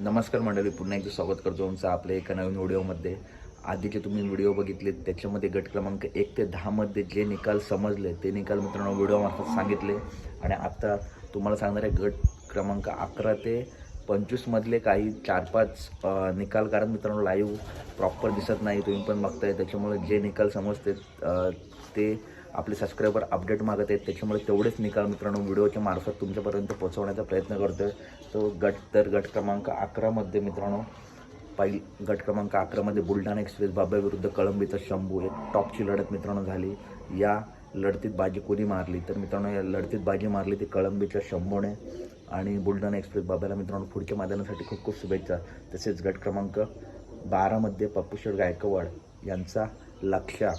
नमस्कार मंडळी पुन्हा एकदा स्वागत करतो तुमचं आपल्या एका नवीन व्हिडिओमध्ये. आधीचे तुम्ही व्हिडिओ बघितले त्याच्यामध्ये गट क्रमांक एक ते दहामध्ये जे निकाल समजले ते निकाल मित्रांनो व्हिडिओमार्फत सांगितले. आणि आत्ता तुम्हाला सांगणार आहे गट क्रमांक अकरा ते पंचवीसमधले काही चार पाच निकाल कारण मित्रांनो लाईव्ह प्रॉपर दिसत नाही तुम्ही पण बघताय त्याच्यामुळे जे निकाल समजते ते आपले सबस्क्रायबर अपडेट मागत आहेत. त्याच्यामुळे तेवढेच निकाल मित्रांनो व्हिडिओच्या मार्फत तुमच्यापर्यंत पोहोचवण्याचा प्रयत्न करतो आहे तो गट तर गट क्रमांक अकरामध्ये मित्रांनो पहिली गट क्रमांक अकरामध्ये बुलढाणा एक्सप्रेस बाबा विरुद्ध कळंबीचा शंभू एक टॉपची लढत मित्रांनो झाली. या लढतीत बाजी कोणी मारली? तर मित्रांनो या लढतीत बाजी मारली ती कळंबीच्या शंभूने. आणि बुलढाणा एक्सप्रेस बाबाला मित्रांनो पुढच्या मैदानासाठी खूप खूप शुभेच्छा. तसेच गट क्रमांक बारामध्ये पप्पूशेठ गायकवाड यांचा लक्षा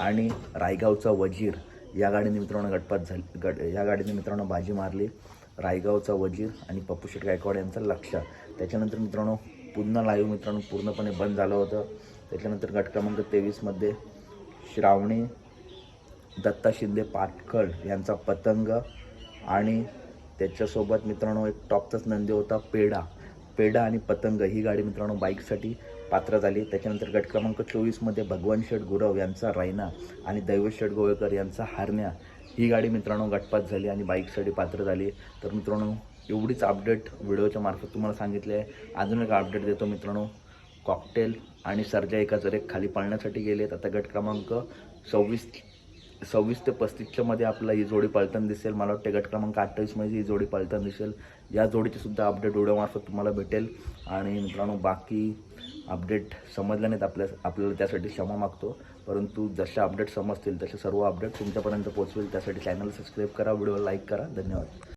आणि रायगावचा वजीर या गाडीने मित्रांनो गटपात झाली गट या गाडीने मित्रांनो बाजी मारली. रायगावचा वजीर आणि पप्पू शेट गायकवाड यांचा लक्ष. त्याच्यानंतर मित्रांनो पुन्हा लाईव्ह मित्रांनो पूर्णपणे बंद झालं होतं. त्याच्यानंतर गट क्रमांक तेवीसमध्ये श्रावणी दत्ता शिंदे पाटखळ यांचा पतंग आणि त्याच्यासोबत मित्रांनो एक टॉपचाच नंदी होता पेढा. पेढा आणि पतंग ही गाडी मित्रांनो बाईकसाठी पात्र झाली. त्याच्यानंतर गट क्रमांक चोवीसमध्ये भगवान शेठ गुरव यांचा रायना आणि दैवत शेठ गोवेकर यांचा हारण्या ही गाडी मित्रांनो गटपात झाली आणि बाईकसाठी पात्र झाली. तर मित्रांनो एवढीच अपडेट व्हिडिओच्या मार्फत तुम्हाला सांगितले आहे. अजून एक अपडेट देतो मित्रांनो. कॉकटेल आणि सर्जा एका एक खाली पाळण्यासाठी गेलेत. आता गट क्रमांक सव्वीस सव्वीस ते पस्तीसच्या मध्ये आपला ही जोडी पळताना दिसेल. मला वाटते गट क्रमांक अठ्ठावीसमध्ये ही जोडी पळताना दिसेल. या जोडीचे सुद्धा अपडेट व्हिडिओमार्फत तुम्हाला भेटेल. आणि मित्रांनो बाकी अपडेट समजल्या नाहीत आपल्या आपल्याला त्यासाठी क्षमा मागतो. परंतु जसे अपडेट समजतील तसे सर्व अपडेट तुमच्यापर्यंत पोहोचवेल त्यासाठी चॅनल सबस्क्राईब करा व्हिडिओ लाईक करा. धन्यवाद.